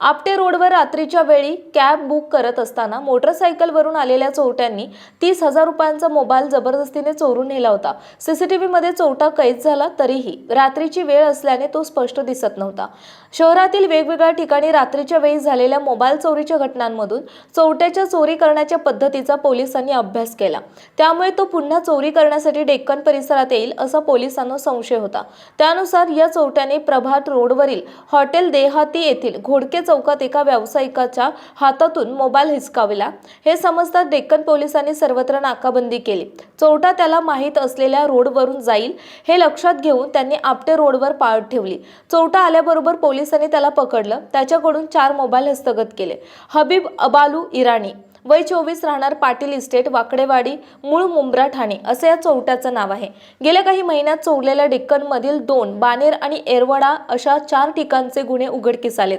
आपटे रोडवर रात्रीच्या वेळी कॅब बुक करत असताना मोटरसायकलवरून आलेल्या चोरट्यांनी तीस हजार रुपयांचा मोबाईल जबरदस्तीने चोरून नेला होता. सीसीटीव्हीमध्ये चोरटा कैद झाला तरीही रात्रीची वेळ असल्याने तो स्पष्ट दिसत नव्हता. शहरातील वेगवेगळ्या ठिकाणी रात्रीच्या वेळी झालेल्या मोबाईल चोरीच्या घटनांमधून चोरट्याच्या चोरी करण्याच्या पद्धतीचा पोलिसांनी अभ्यास केला. त्यामुळे तो पुन्हा चोरी करण्यासाठी डेक्कन परिसरात येईल असा पोलिसांना संशय होता. त्यानुसार या चोरट्याने प्रभात रोडवरील हॉटेल देहाती येथील घोडके चौकात एका व्यावसायिकाच्या हातातून मोबाईल हिसकाविला. हे समजता डेक्कन पोलिसांनी सर्वत्र नाकाबंदी केली. चोरटा त्याला माहीत असलेल्या रोडवरून जाईल हे लक्षात घेऊन त्यांनी आपटे रोडवर पाळत ठेवली. चोरटा आल्याबरोबर पोलिसांनी त्याला पकडलं. त्याच्याकडून चार मोबाईल हस्तगत केले. हबीब अबालू इराणी वय चोवीस राहणार पाटील इस्टेट वाकडेवाडी मूळ मुंब्रा ठाणे असे या चोरट्याचं नाव आहे. गेल्या काही महिन्यात चोरलेल्या डेक्कनमधील दोन बानेर आणि एरवडा अशा चार ठिकाणचे गुन्हे उघडकीस आलेत.